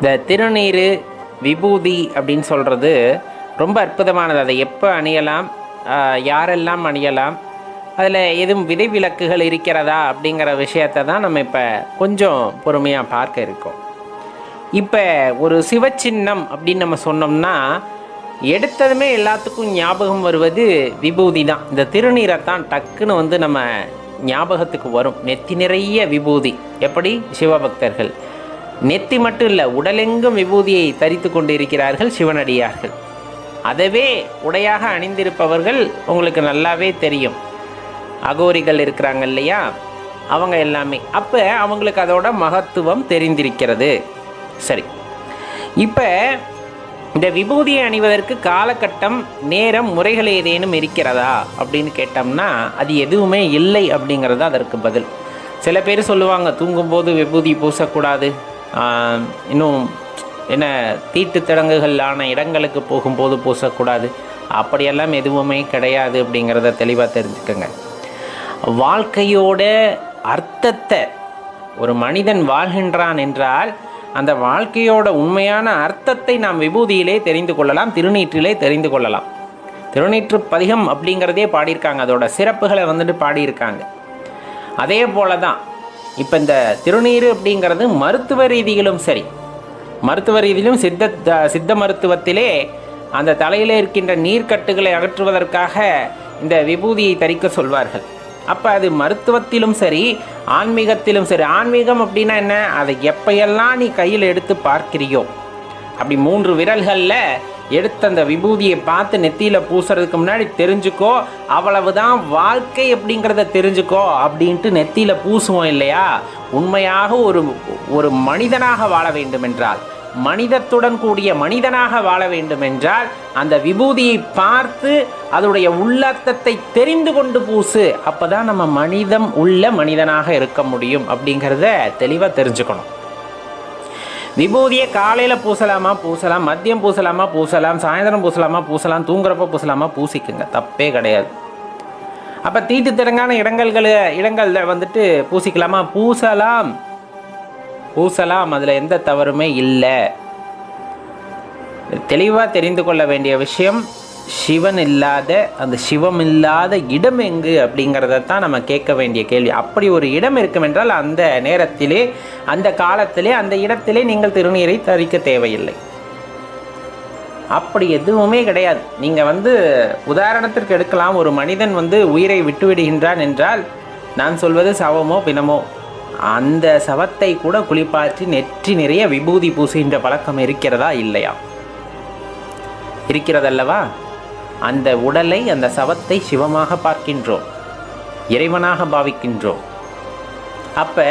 இந்த திருநீர் விபூதி அப்படின்னு சொல்கிறது ரொம்ப அற்புதமானது. அதை எப்போ அணியலாம்? யாரெல்லாம் அணியலாம்? அதில் எதுவும் விதிவிலக்குகள் இருக்கிறதா அப்படிங்கிற விஷயத்தை தான் நம்ம இப்போ கொஞ்சம் பொறுமையாக பார்க்க இருக்கோம். இப்போ ஒரு சிவச்சின்னம் அப்படின்னு நம்ம சொன்னோம்னா எடுத்ததுமே எல்லாத்துக்கும் ஞாபகம் வருவது விபூதி தான். இந்த திருநீரை தான் டக்குன்னு வந்து நம்ம ஞாபகத்துக்கு வரும். நெத்தி நிறைய விபூதி. எப்படி? சிவபக்தர்கள். நெத்தி மட்டும் இல்லை உடலெங்கும் விபூதியை தரித்து கொண்டிருக்கிறார்கள் சிவனடியார்கள். அதவே உடையாக அணிந்திருப்பவர்கள் உங்களுக்கு நல்லாவே தெரியும். அகோரிகள் இருக்கிறாங்க இல்லையா? அவங்க எல்லாமே. அப்போ அவங்களுக்கு அதோட மகத்துவம் தெரிந்திருக்கிறது. சரி. இப்போ இந்த விபூதியை அணிவதற்கு காலகட்டம் நேரம் முறைகள் ஏதேனும் இருக்கிறதா அப்படின்னு கேட்டோம்னா அது எதுவுமே இல்லை அப்படிங்கிறது அதற்கு பதில். சில பேர் சொல்லுவாங்க தூங்கும்போது விபூதி பூசக்கூடாது. இன்னும் என்ன தீட்டுத்தடங்குகளான இடங்களுக்கு போகும்போது பூசக்கூடாது. அப்படியெல்லாம் எதுவுமே கிடையாது அப்படிங்கிறத தெளிவாக தெரிஞ்சுக்கோங்க. வாழ்க்கையோட அர்த்தத்தை ஒரு மனிதன் வாழ்கின்றான் என்றால் அந்த வாழ்க்கையோட உண்மையான அர்த்தத்தை நாம் விபூதியிலே தெரிந்து கொள்ளலாம் திருநீற்றிலே தெரிந்து கொள்ளலாம். திருநீற்று பதிகம் அப்படிங்கிறதே பாடியிருக்காங்க. அதோட சிறப்புகளை வந்துட்டு பாடியிருக்காங்க. அதே போல தான் இப்போ இந்த திருநீர் அப்படிங்கிறது மருத்துவ ரீதியிலும் சரி. மருத்துவ ரீதியிலும் சித்த த- சித்த மருத்துவத்திலே அந்த தலையில் இருக்கின்ற நீர்க்கட்டுகளை அகற்றுவதற்காக இந்த விபூதியை தரிக்க சொல்வார்கள். அப்போ அது மருத்துவத்திலும் சரி ஆன்மீகத்திலும் சரி. ஆன்மீகம் அப்படின்னா என்ன? அதை எப்பையெல்லாம் நீ கையில் எடுத்து பார்க்கிறியோ? அப்படி மூன்று விரல்களில் எடுத்து அந்த விபூதியை பார்த்து நெத்தியில் பூசுறதுக்கு முன்னாடி தெரிஞ்சுக்கோ அவ்வளவுதான் வாழ்க்கை அப்படிங்கிறத தெரிஞ்சுக்கோ அப்படின்ட்டு நெத்தியில் பூசுவோம் இல்லையா? உண்மையாக ஒரு ஒரு மனிதனாக வாழ வேண்டும் என்றால் மனிதத்துடன் கூடிய மனிதனாக வாழ வேண்டும் என்றால் அந்த விபூதியை பார்த்து அதனுடைய உள்ளர்த்தத்தை தெரிந்து கொண்டு பூசு அப்போ தான் நம்ம மனிதம் உள்ள மனிதனாக இருக்க முடியும் அப்படிங்கிறத தெளிவாக தெரிஞ்சுக்கணும். விபூதியை காலையில் பூசலாமா? பூசலாம். மதியம் பூசலாமா? பூசலாம். சாயந்தரம் பூசலாமா? பூசலாம். தூங்குறப்ப பூசலாமா? பூசிக்குங்க. தப்பே கிடையாது. அப்போ தீட்டு திறங்கான இடங்கள்கள் இடங்களில் வந்துட்டு பூசிக்கலாமா? பூசலாம். பூசலாம். அதில் எந்த தவறுமே இல்லை. தெளிவாக தெரிந்து கொள்ள வேண்டிய விஷயம் சிவன் இல்லாத அந்த சிவம் இல்லாத இடம் எங்கு அப்படிங்கிறத தான் நம்ம கேட்க வேண்டிய கேள்வி. அப்படி ஒரு இடம் இருக்கும் என்றால் அந்த நேரத்திலே அந்த காலத்திலே அந்த இடத்திலே நீங்கள் திருநீரை தரிக்க தேவையில்லை. அப்படி எதுவுமே கிடையாது. நீங்கள் வந்து உதாரணத்திற்கு எடுக்கலாம். ஒரு மனிதன் வந்து உயிரை விட்டுவிடுகின்றான் என்றால் நான் சொல்வது சவமோ பிணமோ? அந்த சவத்தை கூட குளிப்பாற்றி நெற்றி நிறைய விபூதி பூசுகின்ற பழக்கம் இருக்கிறதா? இல்லையா? இருக்கிறதல்லவா? அந்த உடலை அந்த சவத்தை சிவமாக பார்க்கின்றோம் இறைவனாக பாவிக்கின்றோம் அப்போ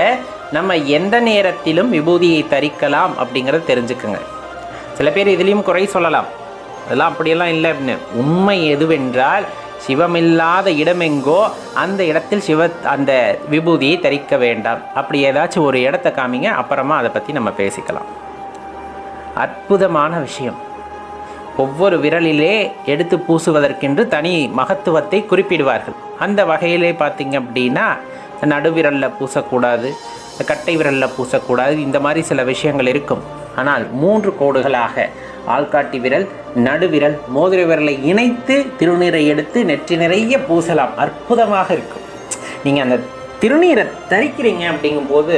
நம்ம எந்த நேரத்திலும் விபூதியை தரிக்கலாம் அப்படிங்கிறத தெரிஞ்சுக்குங்க. சில பேர் இதுலேயும் குறை சொல்லலாம். அதெல்லாம் அப்படியெல்லாம் இல்லை அப்படின்னு. உண்மை எதுவென்றால் சிவமில்லாத இடமெங்கோ அந்த இடத்தில் சிவ அந்த விபூதியை தரிக்க வேண்டாம். அப்படி ஏதாச்சும் ஒரு இடத்த காமிங்க அப்புறமா அதை பற்றி நம்ம பேசிக்கலாம். அற்புதமான விஷயம். ஒவ்வொரு விரலிலே எடுத்து பூசுவதற்கென்று தனி மகத்துவத்தை குறிப்பிடுவார்கள். அந்த வகையிலே பார்த்தீங்க அப்படின்னா நடுவிரலில் பூசக்கூடாது கட்டை விரலில் பூசக்கூடாது இந்த மாதிரி சில விஷயங்கள் இருக்கும். ஆனால் மூன்று கோடுகளாக ஆள்காட்டி விரல் நடுவிரல் மோதிர விரலை இணைத்து திருநீரை எடுத்து நெற்றி நிறைய பூசலாம். அற்புதமாக இருக்கும். நீங்கள் அந்த திருநீரை தரிக்கிறீங்க அப்படிங்கும்போது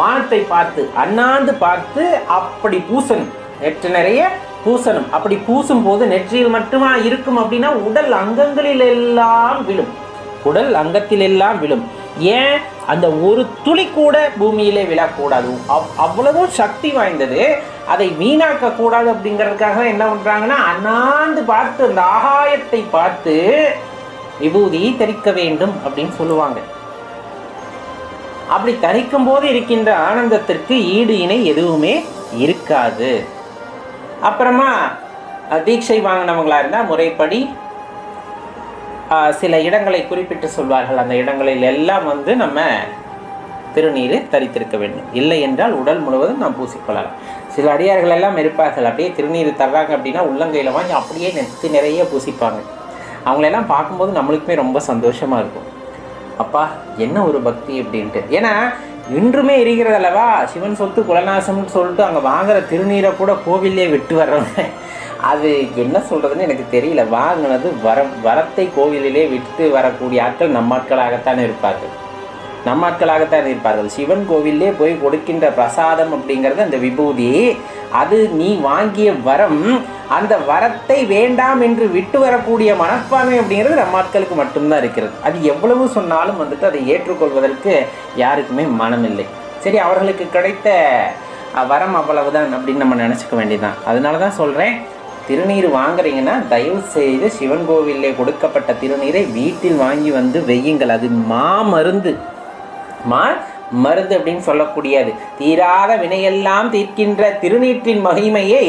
வானத்தை பார்த்து அண்ணாந்து பார்த்து அப்படி பூசணும். நெற்று நிறைய பூசணும். அப்படி பூசும் போது நெற்றியில் மட்டுமா இருக்கும் அப்படின்னா உடல் அங்கங்களில் எல்லாம் விழும். உடல் அங்கத்தில் எல்லாம் விழும். ஏன்? அந்த ஒரு துளி கூட பூமியிலே விழக்கூடாது. அவ் அவ்வளவும் சக்தி வாய்ந்தது. அதை வீணாக்க கூடாது அப்படிங்கிறதுக்காக என்ன பண்றாங்கன்னா அண்ணாந்து பார்த்து அந்த ஆகாயத்தை பார்த்து விபூதி தரிக்க வேண்டும் அப்படின்னு சொல்லுவாங்க. அப்படி தரிக்கும் போது இருக்கின்ற ஆனந்தத்திற்கு ஈடு இணை எதுவுமே இருக்காது. அப்புறமா தீட்சை வாங்கினவங்களாக இருந்தால் முறைப்படி சில இடங்களை குறிப்பிட்டு சொல்வார்கள். அந்த இடங்களில் எல்லாம் வந்து நம்ம திருநீரை தரித்திருக்க வேண்டும். இல்லை என்றால் உடல் முழுவதும் நாம் பூசிக்கொள்ளலாம். சில அடியார்கள் எல்லாம் இருப்பார்கள். அப்படியே திருநீர் தர்றாங்க அப்படின்னா உள்ளங்கையில் வாங்கி அப்படியே நெத்து நிறைய பூசிப்பாங்க. அவங்களெல்லாம் பார்க்கும்போது நம்மளுக்குமே ரொம்ப சந்தோஷமாக இருக்கும். அப்பா என்ன ஒரு பக்தி அப்படின்ட்டு. ஏன்னா இன்றுமே இருக்கிறது அல்லவா சிவன் சொத்து குலநாசம்னு சொல்லிட்டு அங்கே வாங்குற திருநீரை கூட கோவிலே விட்டு வர்றவங்க. அது என்ன சொல்கிறதுன்னு எனக்கு தெரியல. வாங்கினது வர வரத்தை கோவிலிலே விட்டு வரக்கூடிய ஆட்கள் நம்ம ஆட்களாகத்தான் இருப்பார்கள். நம்மாட்களாகத்தான் இருப்பார்கள். சிவன் கோவிலே போய் கொடுக்கின்ற பிரசாதம் அப்படிங்கிறது அந்த விபூதி. அது நீ வாங்கிய வரம். அந்த வரத்தை வேண்டாம் என்று விட்டு வரக்கூடிய மனப்பான்மை அப்படிங்கிறது நம்ம ஆட்களுக்கு மட்டும்தான் இருக்கிறது. அது எவ்வளவு சொன்னாலும் வந்துட்டு அதை ஏற்றுக்கொள்வதற்கு யாருக்குமே மனமில்லை. சரி அவர்களுக்கு கிடைத்த வரம் அவ்வளவுதான் அப்படின்னு நம்ம நினச்சிக்க வேண்டியதுதான். அதனால தான் சொல்கிறேன் திருநீர் வாங்குறீங்கன்னா தயவு செய்து சிவன் கோவிலே கொடுக்கப்பட்ட திருநீரை வீட்டில் வாங்கி வந்து வெய்யுங்கள் அது மாமருந்து. மா மருந்து அப்படின்னு சொல்லக்கூடியது. தீராத வினையெல்லாம் தீர்க்கின்ற திருநீற்றின் மகிமையை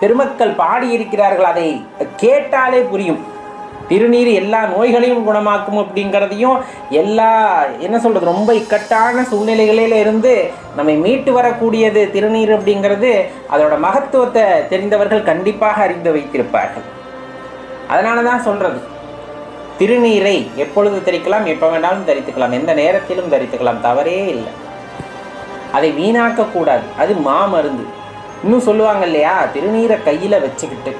பெருமக்கள் பாடியிருக்கிறார்கள். அதை கேட்டாலே புரியும். திருநீர் எல்லா நோய்களையும் குணமாக்கும் அப்படிங்கிறதையும் எல்லா என்ன சொல்கிறது ரொம்ப இக்கட்டான சூழ்நிலைகளில் இருந்து நம்மை மீட்டு வரக்கூடியது திருநீர் அப்படிங்கிறது அதோட மகத்துவத்தை தெரிந்தவர்கள் கண்டிப்பாக அறிந்து வைத்திருப்பார்கள். அதனால தான் சொல்கிறது திருநீரை எப்பொழுது தரிக்கலாம் எப்போ வேண்டாலும் தரித்துக்கலாம். எந்த நேரத்திலும் தரித்துக்கலாம். தவறே இல்லை. அதை வீணாக்கக்கூடாது அது மாமருந்து இன்னும் சொல்லுவாங்க இல்லையா? திருநீரை கையில் வச்சுக்கிட்டு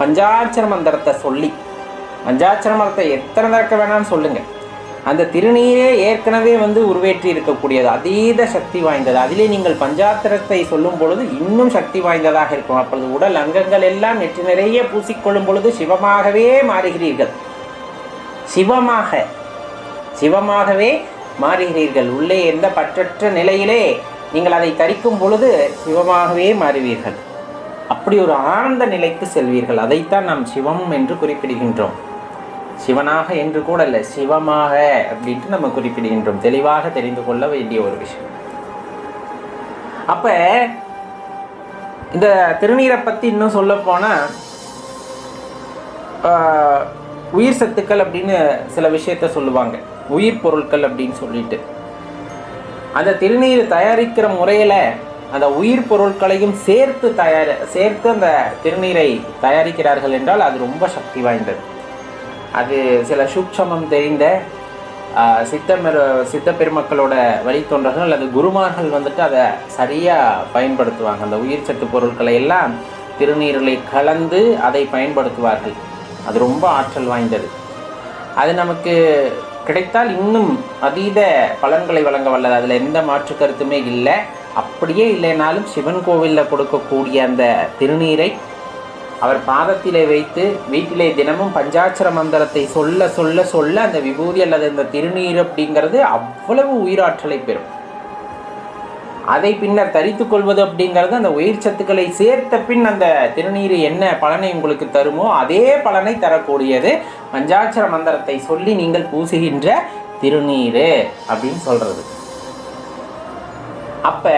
பஞ்சாட்சர மந்திரத்தை சொல்லி பஞ்சாட்சர மந்திரத்தை எத்தனை தடக்க வேணாம்னு சொல்லுங்க. அந்த திருநீரே ஏற்கனவே வந்து உருவேற்றி இருக்கக்கூடியது அதீத சக்தி வாய்ந்தது. அதிலே நீங்கள் பஞ்சாத்திரத்தை சொல்லும் பொழுது இன்னும் சக்தி வாய்ந்ததாக இருக்கும். அப்பொழுது உடல் அங்கங்கள் எல்லாம் நெற்றி நிறைய பூசிக்கொள்ளும் பொழுது சிவமாகவே மாறுகிறீர்கள். சிவமாக. சிவமாகவே மாறுகிறீர்கள். உள்ளே எந்த பற்றற்ற நிலையிலே நீங்கள் அதை தரிக்கும் பொழுது சிவமாகவே மாறுவீர்கள். அப்படி ஒரு ஆனந்த நிலைக்கு செல்வீர்கள். அதைத்தான் நாம் சிவம் என்று குறிப்பிடுகின்றோம். சிவனாக என்று கூட இல்லை சிவமாக அப்படின்ட்டு நம்ம குறிப்பிடுகின்றோம். தெளிவாக தெரிந்து கொள்ள வேண்டிய ஒரு விஷயம். அப்ப இந்த திருநீரை பத்தி இன்னும் சொல்ல போனா உயிர் சத்துக்கள் அப்படின்னு சில விஷயத்த சொல்லுவாங்க. உயிர் பொருட்கள் அப்படின்னு சொல்லிட்டு. அந்த திருநீர் தயாரிக்கிற முறையில் அந்த உயிர் பொருட்களையும் சேர்த்து தயார் சேர்த்து அந்த திருநீரை தயாரிக்கிறார்கள் என்றால் அது ரொம்ப சக்தி வாய்ந்தது. அது சில சூட்சமம் தெரிந்த சித்தமெரு சித்த பெருமக்களோட வழித்தொண்டர்கள் அல்லது குருமார்கள் வந்துட்டு அதை சரியாக பயன்படுத்துவாங்க. அந்த உயிர் சத்து பொருட்களை எல்லாம் திருநீரில் கலந்து அதை பயன்படுத்துவார்கள். அது ரொம்ப ஆற்றல் வாய்ந்தது. அது நமக்கு கிடைத்தால் இன்னும் அதீத பலன்களை வழங்க வல்லது. அதில் எந்த மாற்று கருத்துமே இல்லை. அப்படியே இல்லைனாலும் சிவன் கோவிலில் கொடுக்கக்கூடிய அந்த திருநீரை அவர் பாதத்திலே வைத்து வீட்டிலே தினமும் பஞ்சாட்சர மந்திரத்தை சொல்ல சொல்ல சொல்ல அந்த விபூதி அல்லது அந்த திருநீர் அப்படிங்கிறது அவ்வளவு உயிராற்றலை பெறும். அதை பின்னர் தரித்து கொள்வது அப்படிங்கிறது அந்த உயிர் சத்துக்களை சேர்த்த பின் அந்த திருநீர் என்ன பலனை உங்களுக்கு தருமோ அதே பலனை தரக்கூடியது. பஞ்சாட்சர மந்திரத்தை சொல்லி நீங்கள் பூசுகின்ற திருநீர் அப்படின்னு சொல்கிறது அப்போ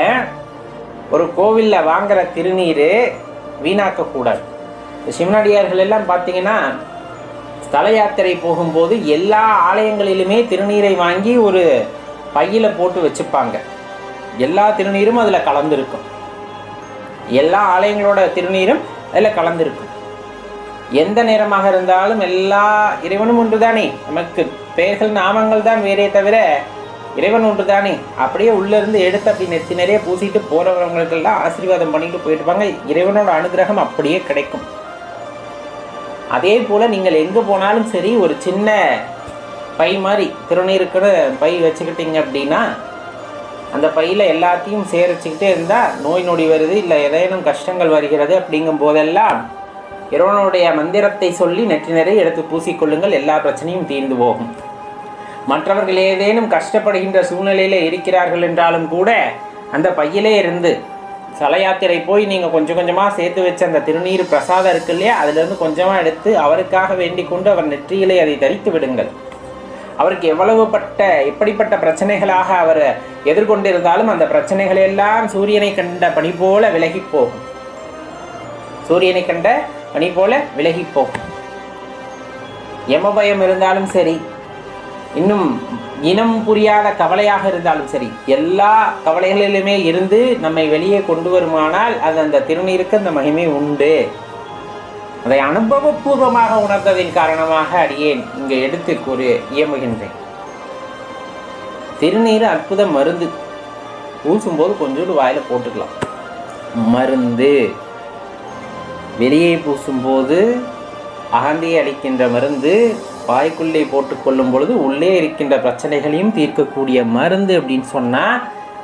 ஒரு கோவிலில் வாங்குற திருநீர் வீணாக்கக்கூடாது சிவனடியார்கள் எல்லாம் பார்த்தீங்கன்னா ஸ்தல யாத்திரை போகும்போது எல்லா ஆலயங்களிலுமே திருநீரை வாங்கி ஒரு பையில் போட்டு வச்சுப்பாங்க. எல்லா திருநீரும் அதில் கலந்துருக்கும். எல்லா ஆலயங்களோட திருநீரும் அதில் கலந்துருக்கும். எந்த நேரமாக இருந்தாலும் எல்லா இறைவனும் ஒன்று தானே நமக்கு பெயர்கள் நாமங்கள் தான் வேறே தவிர இறைவன் ஒன்று தானே அப்படியே உள்ளேருந்து எடுத்து அப்படி நெத்தி நிறைய பூசிட்டு போகிறவங்களுக்கெல்லாம் ஆசீர்வாதம் பண்ணிட்டு போயிட்டு இறைவனோட அனுகிரகம் அப்படியே கிடைக்கும். அதே போல் நீங்கள் எங்கே போனாலும் சரி ஒரு சின்ன பை மாதிரி திருநீருக்குன்னு பை வச்சுக்கிட்டீங்க அப்படின்னா அந்த பையில் எல்லாத்தையும் சேரிச்சுக்கிட்டே இருந்தால் நோய் நொடி வருது இல்லை ஏதேனும் கஷ்டங்கள் வருகிறது அப்படிங்கும் போதெல்லாம் இறைவனுடைய மந்திரத்தை சொல்லி நெற்றினரை எடுத்து பூசிக்கொள்ளுங்கள் எல்லா பிரச்சனையும் தீர்ந்து போகும். மற்றவர்கள் ஏதேனும் கஷ்டப்படுகின்ற சூழ்நிலையில் இருக்கிறார்கள் என்றாலும் கூட அந்த பையிலே இருந்து சல யாத்திரை போய் நீங்கள் கொஞ்சம் கொஞ்சமாக சேர்த்து வச்ச அந்த திருநீர் பிரசாதம் இருக்கு இல்லையா அதுலேருந்து கொஞ்சமாக எடுத்து அவருக்காக வேண்டிக் கொண்டு அவர் நெற்றியிலே அதை தரித்து விடுங்கள். அவருக்கு எவ்வளவு பட்ட எப்படிப்பட்ட பிரச்சனைகளாக அவர் எதிர்கொண்டிருந்தாலும் அந்த பிரச்சனைகள் எல்லாம் சூரியனை கண்ட பணி போல விலகி போகும். சூரியனை கண்ட பணி போல விலகி போகும். யமபயம் இருந்தாலும் சரி இன்னும் இனம் புரியாத கவலையாக இருந்தாலும் சரி எல்லா கவலைகளிலுமே இருந்து நம்மை வெளியே கொண்டு வருமானால் அது அந்த திருநீருக்கு அந்த மகிமை உண்டு. அதை அனுபவபூர்வமாக உணர்ந்ததின் காரணமாக அடியேன் இங்கே எடுத்து கூறி இயம்புகின்றேன். திருநீர் அற்புத மருந்து. பூசும்போது கொஞ்சோண்டு வாயில் போட்டுக்கலாம். மருந்து. வெளியே பூசும்போது அகந்தியை அளிக்கின்ற மருந்து வாய்க்குள்ளே போட்டுக்கொள்ளும் பொழுது உள்ளே இருக்கின்ற பிரச்சனைகளையும் தீர்க்கக்கூடிய மருந்து அப்படின்னு சொன்னால்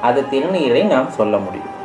அது திருநீரை நாம் சொல்ல முடியும்.